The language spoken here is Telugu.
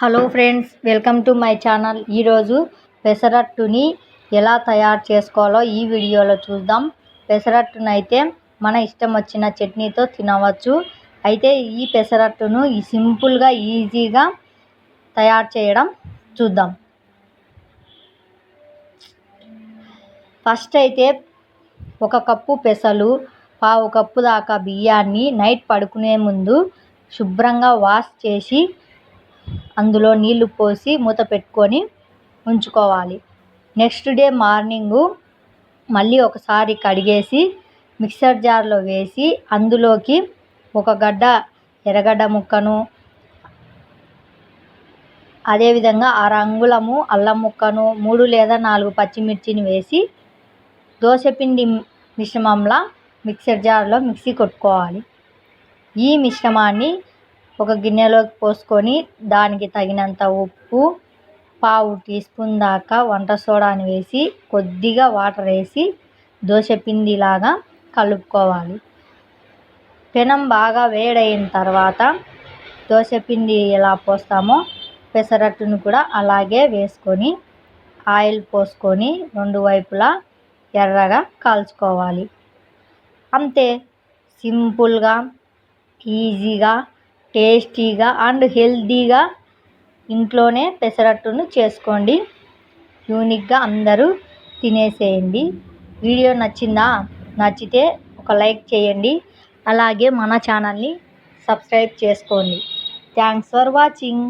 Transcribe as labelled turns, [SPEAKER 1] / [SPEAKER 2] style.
[SPEAKER 1] Hello friends welcome to my channel. ఈరోజు పెసరట్టుని ఎలా తయారు చేసుకోవాలో ఈ వీడియోలో చూద్దాం. పెసరట్టును అయితే మన ఇష్టం వచ్చిన చట్నీతో తినవచ్చు. అయితే ఈ పెసరట్టును ఈ సింపుల్గా ఈజీగా తయారు చేయడం చూద్దాం. ఫస్ట్ అయితే ఒక కప్పు పెసలు పావు కప్పు దాకా బియ్యాన్ని నైట్ పడుకునే ముందు శుభ్రంగా వాష్ చేసి అందులో నీళ్ళు పోసి మూత పెట్టుకొని ఉంచుకోవాలి. నెక్స్ట్ డే మార్నింగు మళ్ళీ ఒకసారి కడిగేసి మిక్సర్ జార్లో వేసి అందులోకి ఒక గడ్డ ఎర్రగడ్డ ముక్కను అదేవిధంగా ఆరు అంగుళము అల్లం ముక్కను మూడు లేదా నాలుగు పచ్చిమిర్చిని వేసి దోశపిండి మిశ్రమంలా మిక్సర్ జార్లో మిక్సీ కొట్టుకోవాలి. ఈ మిశ్రమాన్ని ఒక గిన్నెలోకి పోసుకొని దానికి తగినంత ఉప్పు పావు టీ స్పూన్ దాకా వంట సోడాని వేసి కొద్దిగా వాటర్ వేసి దోశ పిండిలాగా కలుపుకోవాలి. పెనం బాగా వేడైన తర్వాత దోశ పిండి ఎలా పోస్తామో పెసరట్టును కూడా అలాగే వేసుకొని ఆయిల్ పోసుకొని రెండు వైపులా ఎర్రగా కాల్చుకోవాలి. అంతే సింపుల్గా ఈజీగా టేస్టీగా అండ్ హెల్తీగా ఇంట్లోనే పెసరట్టును చేసుకోండి. యూనిక్గా అందరూ తినేసేయండి. వీడియో నచ్చిందా? నచ్చితే ఒక లైక్ చేయండి. అలాగే మన ఛానల్ని సబ్స్క్రైబ్ చేసుకోండి. Thanks for watching.